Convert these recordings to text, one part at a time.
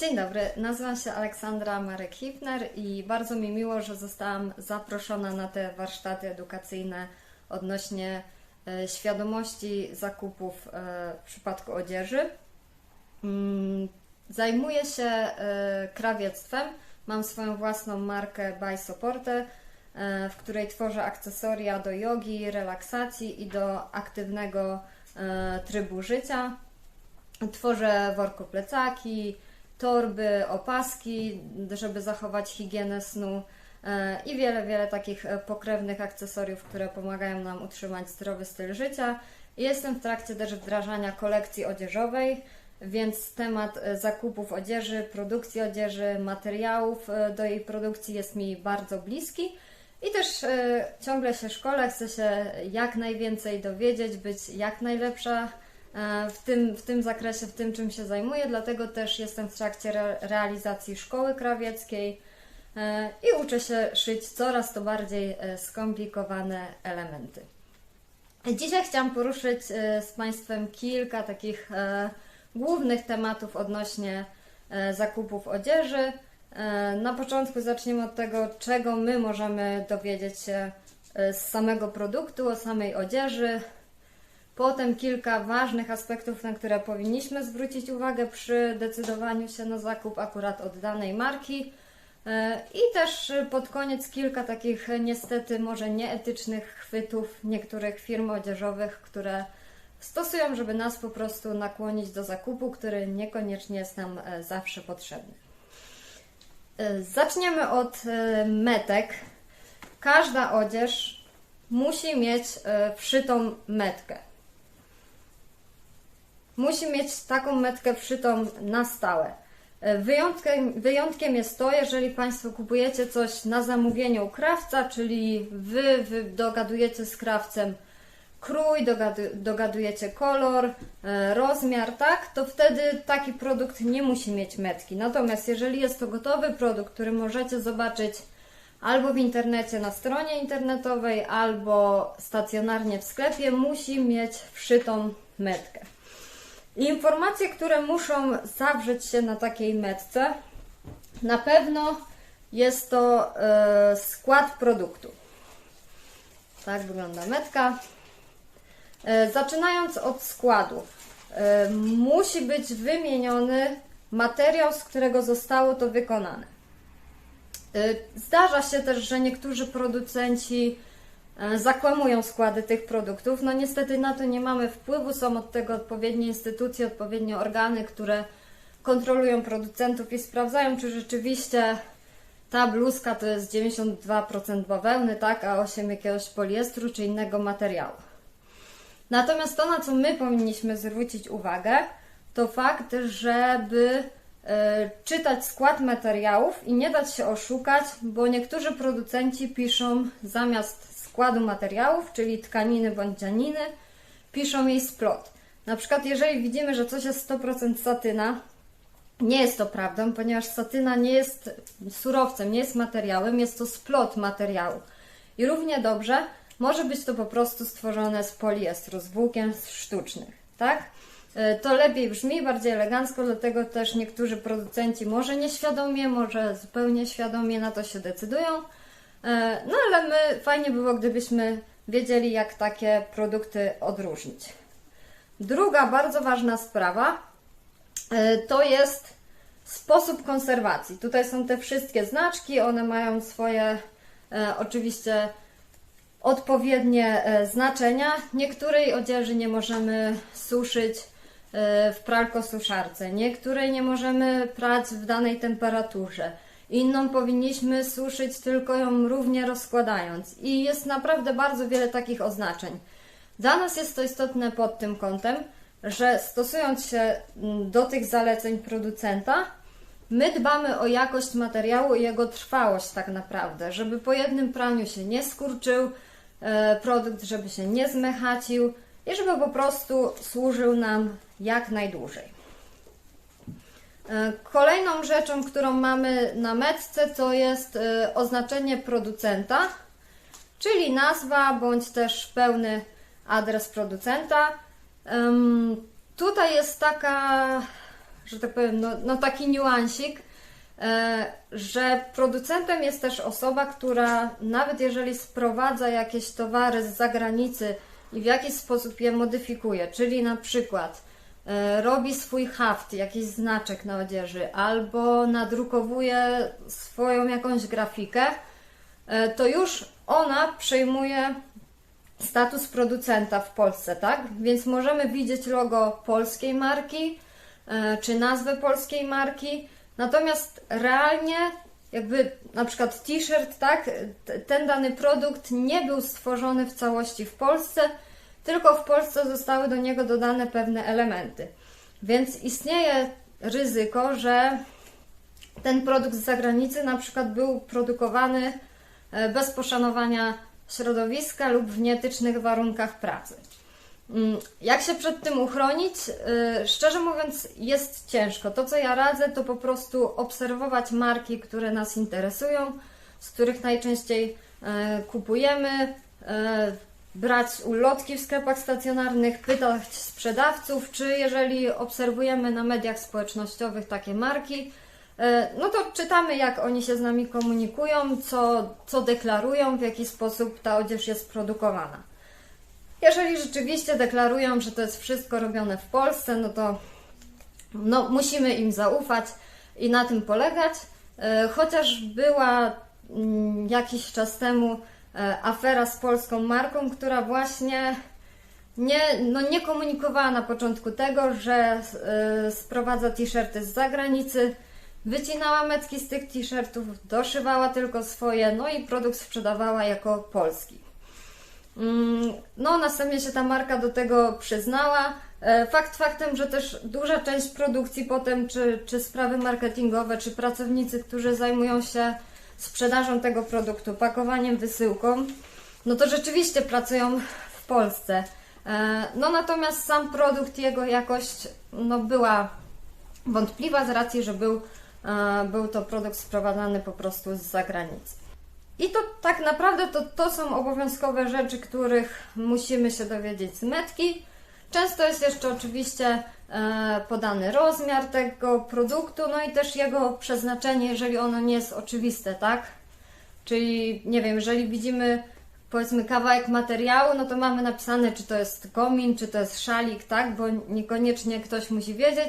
Dzień dobry, nazywam się Aleksandra Marek-Hifner i bardzo mi miło, że zostałam zaproszona na te warsztaty edukacyjne odnośnie e, świadomości zakupów e, w przypadku odzieży. Mm, Zajmuję się e, krawiectwem. Mam swoją własną markę By Soporte, w której tworzę akcesoria do jogi, relaksacji i do aktywnego trybu życia. Tworzę workoplecaki, torby, opaski, żeby zachować higienę snu e, i wiele, wiele takich e, pokrewnych akcesoriów, które pomagają nam utrzymać zdrowy styl życia. Jestem w trakcie też wdrażania kolekcji odzieżowej, więc temat e, zakupów odzieży, produkcji odzieży, materiałów do jej produkcji jest mi bardzo bliski. I też ciągle się szkole, chcę się jak najwięcej dowiedzieć, być jak najlepsza w tym, w tym zakresie, w tym czym się zajmuję, dlatego też jestem w trakcie re, realizacji szkoły krawieckiej e, i uczę się szyć coraz to bardziej e, skomplikowane elementy. Dzisiaj chciałam poruszyć e, z Państwem kilka takich e, głównych tematów odnośnie e, zakupów odzieży. E, Na początku zaczniemy od tego, czego my możemy dowiedzieć się e, z samego produktu, o samej odzieży. Potem kilka ważnych aspektów, na które powinniśmy zwrócić uwagę przy decydowaniu się na zakup akurat od danej marki. E, I też pod koniec kilka takich niestety może nieetycznych chwytów niektórych firm odzieżowych, które stosują, żeby nas po prostu nakłonić do zakupu, który niekoniecznie jest nam e, zawsze potrzebny. E, Zaczniemy od metek. Każda odzież musi mieć wszytą metkę. Musi mieć taką metkę wszytą na stałe. E, Wyjątkiem, wyjątkiem jest to, jeżeli Państwo kupujecie coś na zamówienie u krawca, czyli Wy, wy dogadujecie z krawcem krój, dogadu, dogadujecie kolor, e, rozmiar, tak, to wtedy taki produkt nie musi mieć metki. Natomiast jeżeli jest to gotowy produkt, który możecie zobaczyć albo w internecie na stronie internetowej, albo stacjonarnie w sklepie, musi mieć wszytą metkę. Informacje, które muszą zawrzeć się na takiej metce, na pewno jest to e, skład produktu. Tak wygląda metka. E, Zaczynając od składu, e, musi być wymieniony materiał, z którego zostało to wykonane. Zdarza się też, że niektórzy producenci zakłamują składy tych produktów. No niestety na to nie mamy wpływu, są od tego odpowiednie instytucje, odpowiednie organy, które kontrolują producentów i sprawdzają, czy rzeczywiście ta bluzka to jest 92% bawełny, tak, a 8 jakiegoś poliestru czy innego materiału. Natomiast to, na co my powinniśmy zwrócić uwagę, to fakt, żeby e, czytać skład materiałów i nie dać się oszukać, bo niektórzy producenci piszą zamiast składu materiałów, czyli tkaniny bądź dzianiny, piszą jej splot. Na przykład, jeżeli widzimy, że coś jest 100% satyna, nie jest to prawdą, ponieważ satyna nie jest surowcem, nie jest materiałem, jest to splot materiału. I równie dobrze może być to po prostu stworzone z poliestru, z włókien sztucznych, tak? E, To lepiej brzmi, bardziej elegancko, dlatego też niektórzy producenci może nieświadomie, może zupełnie świadomie na to się decydują. E, No ale my fajnie było, gdybyśmy wiedzieli, jak takie produkty odróżnić. Druga bardzo ważna sprawa e, to jest sposób konserwacji. Tutaj są te wszystkie znaczki, one mają swoje e, oczywiście odpowiednie znaczenia. Niektórej odzieży nie możemy suszyć w pralkosuszarce, niektórej nie możemy prać w danej temperaturze. Inną powinniśmy suszyć tylko ją równie rozkładając. I jest naprawdę bardzo wiele takich oznaczeń. Dla nas jest to istotne pod tym kątem, że stosując się mm, do tych zaleceń producenta, my dbamy o jakość materiału i jego trwałość tak naprawdę, żeby po jednym praniu się nie skurczył e, produkt, żeby się nie zmechacił i żeby po prostu służył nam jak najdłużej. E, Kolejną rzeczą, którą mamy na metce, to jest e, oznaczenie producenta, czyli nazwa bądź też pełny adres producenta. Tutaj jest taka że tak powiem, no, no taki niuansik, e, że producentem jest też osoba, która nawet jeżeli sprowadza jakieś towary z zagranicy i w jakiś sposób je modyfikuje, czyli na przykład robi swój haft, jakiś znaczek na odzieży, albo nadrukowuje swoją jakąś grafikę, e, to już ona przejmuje status producenta w Polsce, tak? Więc możemy widzieć logo polskiej marki, e, czy nazwę polskiej marki, natomiast realnie jakby na przykład t-shirt, tak? Ten dany produkt nie był stworzony w całości w Polsce, tylko w Polsce zostały do niego dodane pewne elementy. Więc istnieje ryzyko, że ten produkt z zagranicy na przykład był produkowany e, bez poszanowania środowiska lub w nieetycznych warunkach pracy. Mm, Jak się przed tym uchronić? Y, Szczerze mówiąc, jest ciężko. To, co ja radzę, to po prostu obserwować marki, które nas interesują, z których najczęściej e, kupujemy, e, brać ulotki w sklepach stacjonarnych, pytać sprzedawców, czy jeżeli obserwujemy na mediach społecznościowych takie marki, e, no to czytamy, jak oni się z nami komunikują, co, co deklarują, w jaki sposób ta odzież jest produkowana. Jeżeli rzeczywiście deklarują, że to jest wszystko robione w Polsce, no to no, musimy im zaufać i na tym polegać. E, Chociaż była mm, jakiś czas temu afera z polską marką, która właśnie nie, no nie komunikowała na początku tego, że e, sprowadza t-shirty z zagranicy, wycinała metki z tych t-shirtów, doszywała tylko swoje, no i produkt sprzedawała jako polski. Mm, No, następnie się ta marka do tego przyznała. E, Fakt faktem, że też duża część produkcji potem, czy, czy sprawy marketingowe, czy pracownicy, którzy zajmują się sprzedażą tego produktu, pakowaniem, wysyłką, no to rzeczywiście pracują w Polsce. E, No natomiast sam produkt, jego jakość, no była wątpliwa z racji, że był, e, był to produkt sprowadzany po prostu z zagranicy. I to tak naprawdę to, to są obowiązkowe rzeczy, których musimy się dowiedzieć z metki. Często jest jeszcze oczywiście podany rozmiar tego produktu, no i też jego przeznaczenie, jeżeli ono nie jest oczywiste, tak? Czyli nie wiem, jeżeli widzimy powiedzmy kawałek materiału, no to mamy napisane, czy to jest komin, czy to jest szalik, tak? Bo niekoniecznie ktoś musi wiedzieć.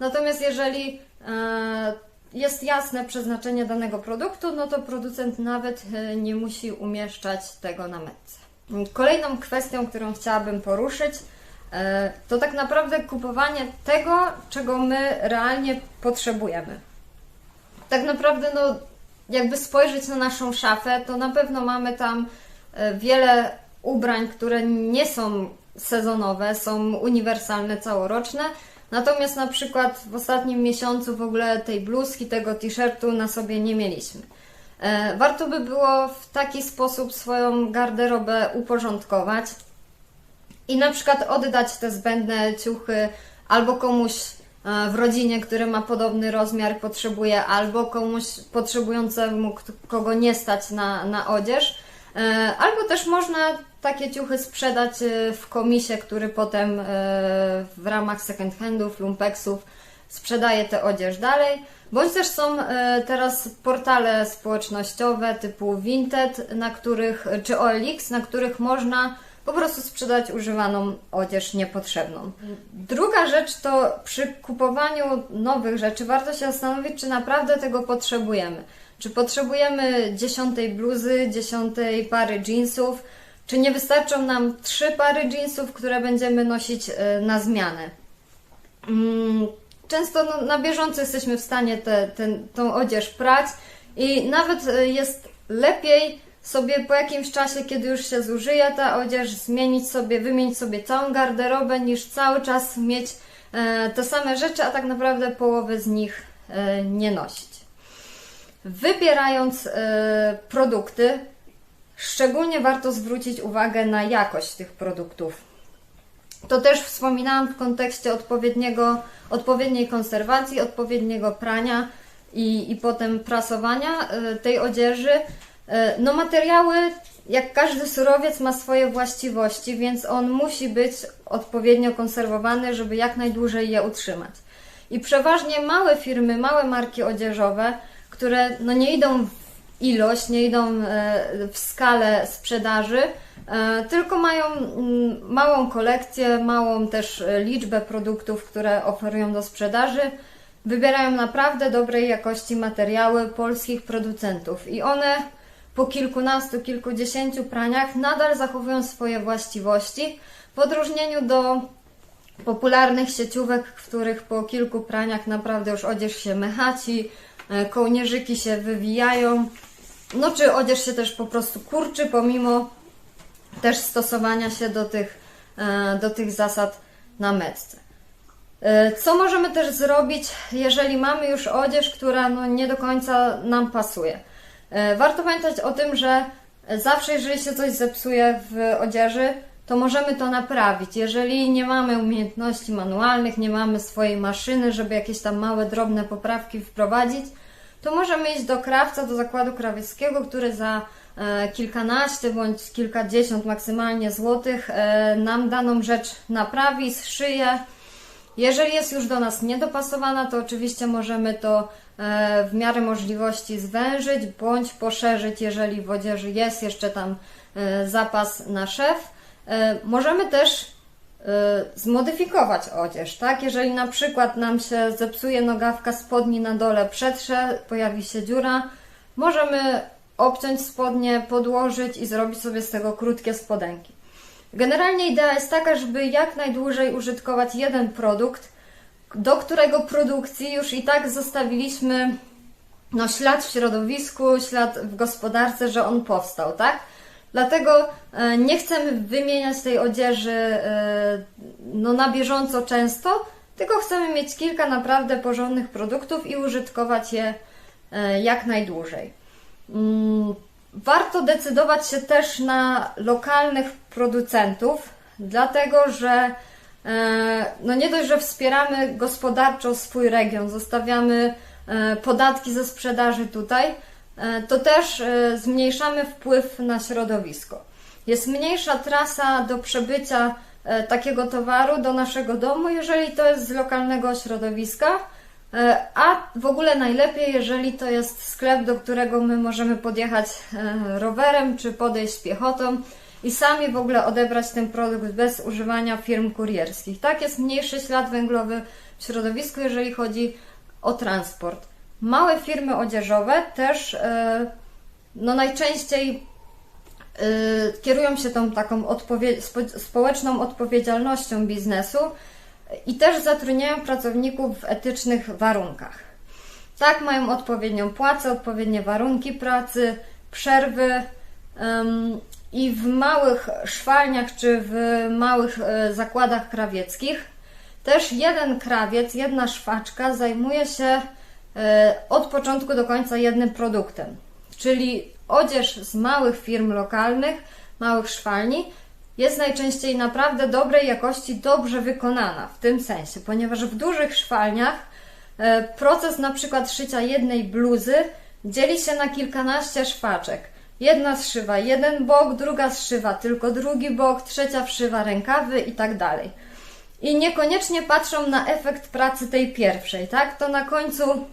Natomiast jeżeli e, jest jasne przeznaczenie danego produktu, no to producent nawet e, nie musi umieszczać tego na metce. Kolejną kwestią, którą chciałabym poruszyć, e, to tak naprawdę kupowanie tego, czego my realnie potrzebujemy. Tak naprawdę, no, jakby spojrzeć na naszą szafę, to na pewno mamy tam e, wiele ubrań, które nie są sezonowe, są uniwersalne, całoroczne. Natomiast na przykład w ostatnim miesiącu w ogóle tej bluzki, tego t-shirtu na sobie nie mieliśmy. E, Warto by było w taki sposób swoją garderobę uporządkować i na przykład oddać te zbędne ciuchy albo komuś e, w rodzinie, który ma podobny rozmiar, potrzebuje, albo komuś potrzebującemu, kogo nie stać na, na odzież. E, Albo też można takie ciuchy sprzedać e, w komisie, który potem w ramach second handów, lumpeksów sprzedaje tę odzież dalej. Bądź też są teraz portale społecznościowe typu Vinted, na których, czy OLX, na których można po prostu sprzedać używaną odzież niepotrzebną. Druga rzecz to przy kupowaniu nowych rzeczy warto się zastanowić, czy naprawdę tego potrzebujemy. Czy potrzebujemy dziesiątej bluzy, dziesiątej pary jeansów, czy nie wystarczą nam trzy pary jeansów, które będziemy nosić e, na zmianę. Mm, Często no, na bieżąco jesteśmy w stanie tę odzież prać i nawet e, jest lepiej sobie po jakimś czasie, kiedy już się zużyje ta odzież, zmienić sobie, wymienić sobie całą garderobę, niż cały czas mieć e, te same rzeczy, a tak naprawdę połowy z nich e, nie nosić. Wybierając e, produkty, szczególnie warto zwrócić uwagę na jakość tych produktów. To też wspominałam w kontekście odpowiedniego, odpowiedniej konserwacji, odpowiedniego prania i, i potem prasowania tej odzieży. E, No materiały, jak każdy surowiec, ma swoje właściwości, więc on musi być odpowiednio konserwowany, żeby jak najdłużej je utrzymać. I przeważnie małe firmy, małe marki odzieżowe, które no nie idą w ilość, nie idą e, w skalę sprzedaży, e, tylko mają małą kolekcję, małą też liczbę produktów, które oferują do sprzedaży. Wybierają naprawdę dobrej jakości materiały polskich producentów i one po kilkunastu, kilkudziesięciu praniach nadal zachowują swoje właściwości w odróżnieniu do popularnych sieciówek, w których po kilku praniach naprawdę już odzież się mechaci, e, kołnierzyki się wywijają, no czy odzież się też po prostu kurczy, pomimo też stosowania się do tych, e, do tych zasad na metce. E, Co możemy też zrobić, jeżeli mamy już odzież, która no nie do końca nam pasuje? E, Warto pamiętać o tym, że zawsze, jeżeli się coś zepsuje w odzieży, to możemy to naprawić. Jeżeli nie mamy umiejętności manualnych, nie mamy swojej maszyny, żeby jakieś tam małe, drobne poprawki wprowadzić, to możemy iść do krawca, do zakładu krawieckiego, który za e, kilkanaście bądź kilkadziesiąt maksymalnie złotych e, nam daną rzecz naprawi, zszyje. Jeżeli jest już do nas niedopasowana, to oczywiście możemy to e, w miarę możliwości zwężyć bądź poszerzyć, jeżeli w odzieży jest jeszcze tam e, zapas na szef. E, Możemy też zmodyfikować odzież, tak? Jeżeli na przykład nam się zepsuje nogawka spodni na dole, przetrze, pojawi się dziura, możemy obciąć spodnie, podłożyć i zrobić sobie z tego krótkie spodenki. Generalnie idea jest taka, żeby jak najdłużej użytkować jeden produkt, do którego produkcji już i tak zostawiliśmy no, ślad w środowisku, ślad w gospodarce, że on powstał, tak? Dlatego e, nie chcemy wymieniać tej odzieży e, no, na bieżąco często, tylko chcemy mieć kilka naprawdę porządnych produktów i użytkować je e, jak najdłużej. Warto decydować się też na lokalnych producentów, dlatego że e, no nie dość, że wspieramy gospodarczo swój region, zostawiamy e, podatki ze sprzedaży tutaj, e, to też zmniejszamy wpływ na środowisko. Jest mniejsza trasa do przebycia takiego towaru do naszego domu, jeżeli to jest z lokalnego środowiska. E, A w ogóle najlepiej, jeżeli to jest sklep, do którego my możemy podjechać e, rowerem czy podejść piechotą i sami w ogóle odebrać ten produkt bez używania firm kurierskich. Tak jest mniejszy ślad węglowy w środowisku, jeżeli chodzi o transport. Małe firmy odzieżowe też e, no najczęściej kierują się tą taką odpowie- spo- społeczną odpowiedzialnością biznesu i też zatrudniają pracowników w etycznych warunkach. Tak, mają odpowiednią płacę, odpowiednie warunki pracy, przerwy ym, i w małych szwalniach czy w małych e, zakładach krawieckich też jeden krawiec, jedna szwaczka zajmuje się e, od początku do końca jednym produktem, czyli odzież z małych firm lokalnych, małych szwalni jest najczęściej naprawdę dobrej jakości, dobrze wykonana w tym sensie, ponieważ w dużych szwalniach e, proces na przykład szycia jednej bluzy dzieli się na kilkanaście szwaczek. Jedna zszywa jeden bok, druga zszywa tylko drugi bok, trzecia wszywa rękawy i tak dalej. I niekoniecznie patrzą na efekt pracy tej pierwszej, tak? To na końcu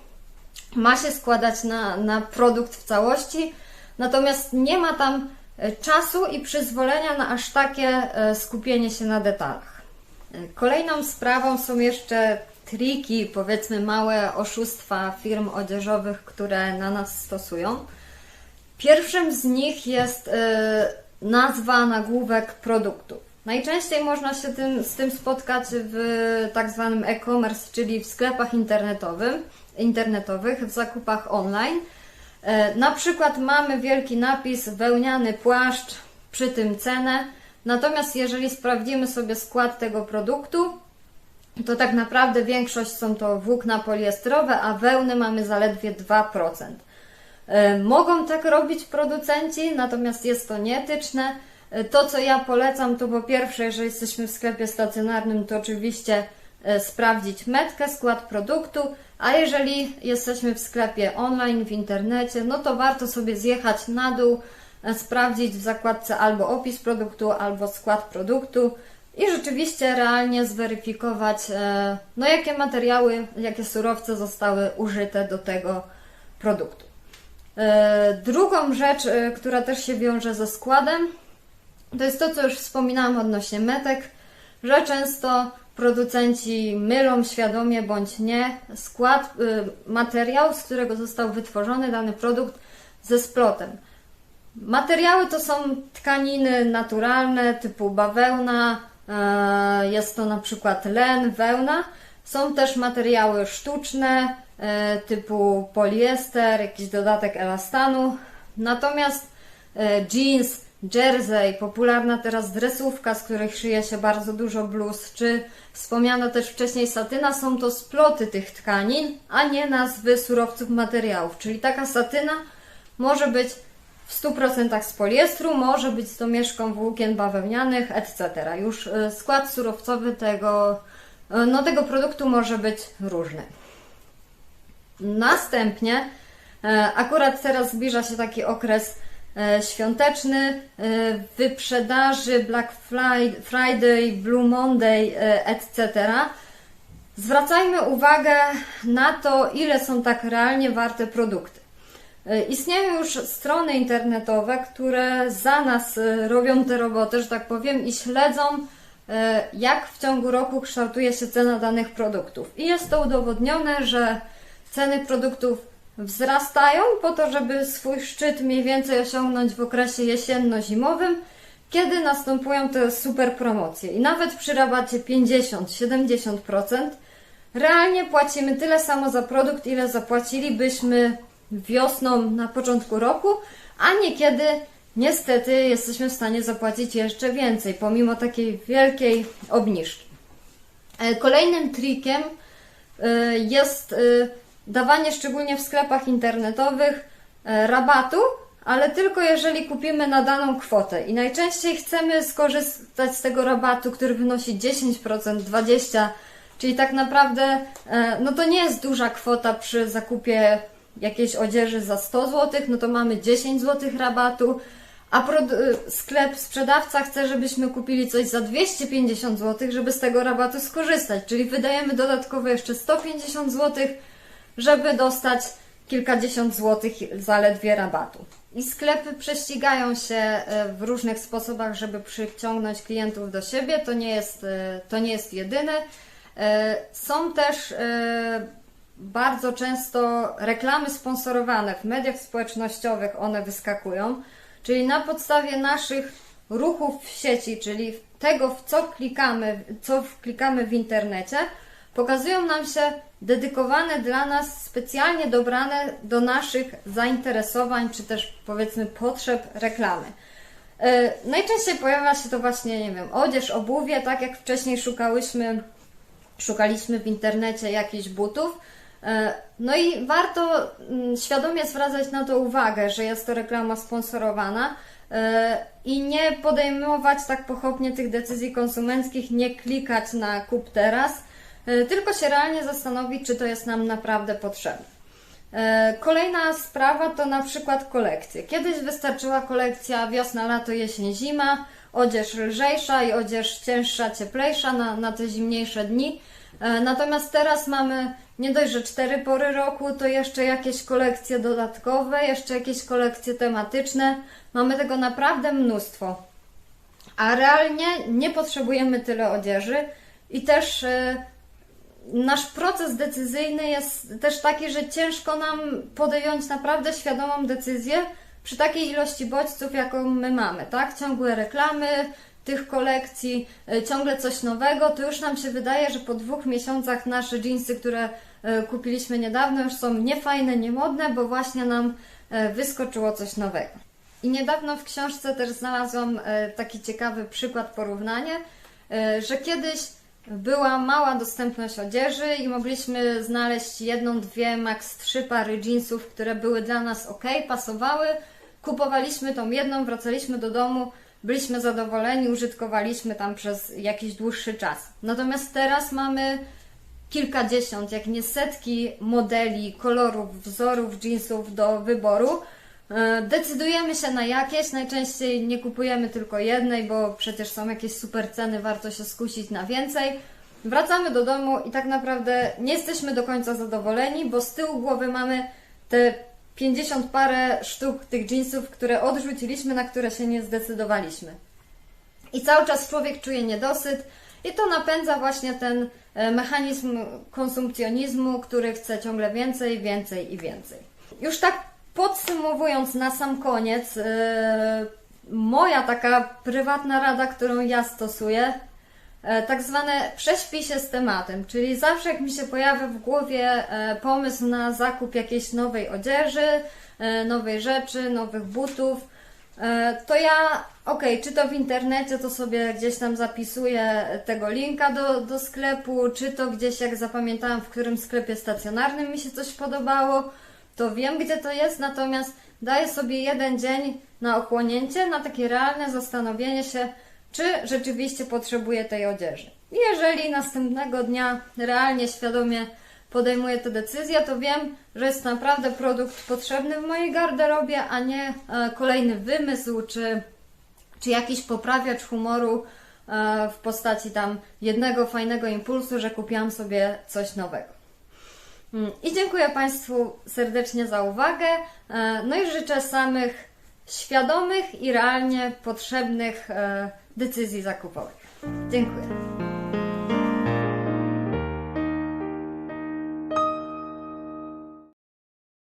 ma się składać na, na produkt w całości, natomiast nie ma tam czasu i przyzwolenia na aż takie e, skupienie się na detalach. E, Kolejną sprawą są jeszcze triki, powiedzmy małe oszustwa firm odzieżowych, które na nas stosują. Pierwszym z nich jest e, nazwa, nagłówek produktu. Najczęściej można się tym, z tym spotkać w tak zwanym e-commerce, czyli w sklepach internetowym, internetowych, w zakupach online. E, Na przykład mamy wielki napis wełniany płaszcz, przy tym cenę. Natomiast jeżeli sprawdzimy sobie skład tego produktu, to tak naprawdę większość są to włókna poliestrowe, a wełny mamy zaledwie 2%. E, Mogą tak robić producenci, natomiast jest to nieetyczne. E, To, co ja polecam, to po pierwsze, jeżeli jesteśmy w sklepie stacjonarnym, to oczywiście sprawdzić metkę, skład produktu, a jeżeli jesteśmy w sklepie online, w internecie, no to warto sobie zjechać na dół, e, sprawdzić w zakładce albo opis produktu, albo skład produktu i rzeczywiście realnie zweryfikować, e, no jakie materiały, jakie surowce zostały użyte do tego produktu. E, Drugą rzecz, która też się wiąże ze składem, to jest to, co już wspominałam odnośnie metek, że często producenci mylą świadomie bądź nie skład, y, materiał, z którego został wytworzony dany produkt ze splotem. Materiały to są tkaniny naturalne typu bawełna, e, jest to na przykład len, wełna. Są też materiały sztuczne e, typu poliester, jakiś dodatek elastanu. Natomiast e, jeans, jersey, popularna teraz dresówka, z których szyje się bardzo dużo bluz, czy wspomniana też wcześniej satyna, są to sploty tych tkanin, a nie nazwy surowców materiałów. Czyli taka satyna może być w 100% z poliestru, może być z domieszką włókien bawełnianych, etc. Już y, skład surowcowy tego, y, no, tego produktu może być różny. Następnie, e, akurat teraz zbliża się taki okres świąteczny, e, wyprzedaży Black Fri- Friday, Blue Monday, e, etc. Zwracajmy uwagę na to, ile są tak realnie warte produkty. E, Istnieją już strony internetowe, które za nas e, robią tę robotę, że tak powiem, i śledzą, e, jak w ciągu roku kształtuje się cena danych produktów. I jest to udowodnione, że ceny produktów wzrastają po to, żeby swój szczyt mniej więcej osiągnąć w okresie jesienno-zimowym, kiedy następują te super promocje. I nawet przy rabacie 50-70% realnie płacimy tyle samo za produkt, ile zapłacilibyśmy wiosną na początku roku, a niekiedy niestety jesteśmy w stanie zapłacić jeszcze więcej, pomimo takiej wielkiej obniżki. E, Kolejnym trikiem e, jest e, dawanie szczególnie w sklepach internetowych e, rabatu, ale tylko jeżeli kupimy na daną kwotę. I najczęściej chcemy skorzystać z tego rabatu, który wynosi 10%, 20%, czyli tak naprawdę e, no to nie jest duża kwota przy zakupie jakiejś odzieży za 100 zł, no to mamy 10 zł rabatu, a y, sklep, sprzedawca chce, żebyśmy kupili coś za 250 zł, żeby z tego rabatu skorzystać, czyli wydajemy dodatkowo jeszcze 150 zł, żeby dostać kilkadziesiąt złotych zaledwie rabatu. I sklepy prześcigają się e, w różnych sposobach, żeby przyciągnąć klientów do siebie. To nie jest, e, to nie jest jedyne. E, Są też bardzo często reklamy sponsorowane w mediach społecznościowych, one wyskakują. Czyli na podstawie naszych ruchów w sieci, czyli tego, w co klikamy, co klikamy w internecie, pokazują nam się dedykowane dla nas, specjalnie dobrane do naszych zainteresowań, czy też powiedzmy potrzeb reklamy. E, Najczęściej pojawia się to właśnie, nie wiem, odzież, obuwie, tak jak wcześniej szukałyśmy, szukaliśmy w internecie jakichś butów. E, No i warto mm, świadomie zwracać na to uwagę, że jest to reklama sponsorowana e, i nie podejmować tak pochopnie tych decyzji konsumenckich, nie klikać na kup teraz, tylko się realnie zastanowić, czy to jest nam naprawdę potrzebne. E, Kolejna sprawa to na przykład kolekcje. Kiedyś wystarczyła kolekcja wiosna, lato, jesień, zima, odzież lżejsza i odzież cięższa, cieplejsza na, na te zimniejsze dni. E, Natomiast teraz mamy nie dość, że cztery pory roku, to jeszcze jakieś kolekcje dodatkowe, jeszcze jakieś kolekcje tematyczne. Mamy tego naprawdę mnóstwo. A realnie nie potrzebujemy tyle odzieży i też e, nasz proces decyzyjny jest też taki, że ciężko nam podjąć naprawdę świadomą decyzję przy takiej ilości bodźców, jaką my mamy, tak? Ciągłe reklamy tych kolekcji, e, ciągle coś nowego, to już nam się wydaje, że po dwóch miesiącach nasze jeansy, które e, kupiliśmy niedawno, już są niefajne, niemodne, bo właśnie nam e, wyskoczyło coś nowego. I niedawno w książce też znalazłam taki ciekawy przykład, porównanie, że kiedyś była mała dostępność odzieży i mogliśmy znaleźć jedną, dwie, maks trzy pary jeansów, które były dla nas ok, pasowały. Kupowaliśmy tą jedną, wracaliśmy do domu, byliśmy zadowoleni, użytkowaliśmy tam przez jakiś dłuższy czas. Natomiast teraz mamy kilkadziesiąt, jak nie setki modeli, kolorów, wzorów jeansów do wyboru, Decydujemy się na jakieś, najczęściej nie kupujemy tylko jednej, bo przecież są jakieś super ceny, warto się skusić na więcej. Wracamy do domu i tak naprawdę nie jesteśmy do końca zadowoleni, bo z tyłu głowy mamy te 50 parę sztuk tych jeansów, które odrzuciliśmy, na które się nie zdecydowaliśmy. I cały czas człowiek czuje niedosyt, i to napędza właśnie ten e, mechanizm konsumpcjonizmu, który chce ciągle więcej, więcej i więcej. Już tak podsumowując na sam koniec, e, moja taka prywatna rada, którą ja stosuję, e, tak zwane prześpij się z tematem, czyli zawsze jak mi się pojawia w głowie e, pomysł na zakup jakiejś nowej odzieży, nowej rzeczy, nowych butów, to ja, okej, czy to w internecie, to sobie gdzieś tam zapisuję tego linka do, do sklepu, czy to gdzieś, jak zapamiętałam, w którym sklepie stacjonarnym mi się coś podobało, to wiem, gdzie to jest, natomiast daję sobie jeden dzień na ochłonięcie, na takie realne zastanowienie się, czy rzeczywiście potrzebuję tej odzieży. Jeżeli następnego dnia realnie, świadomie podejmuję tę decyzję, to wiem, że jest naprawdę produkt potrzebny w mojej garderobie, a nie e, kolejny wymysł czy, czy jakiś poprawiacz humoru e, w postaci tam jednego fajnego impulsu, że kupiłam sobie coś nowego. Mm, I dziękuję Państwu serdecznie za uwagę. E, No i życzę samych świadomych i realnie potrzebnych e, decyzji zakupowych. Dziękuję.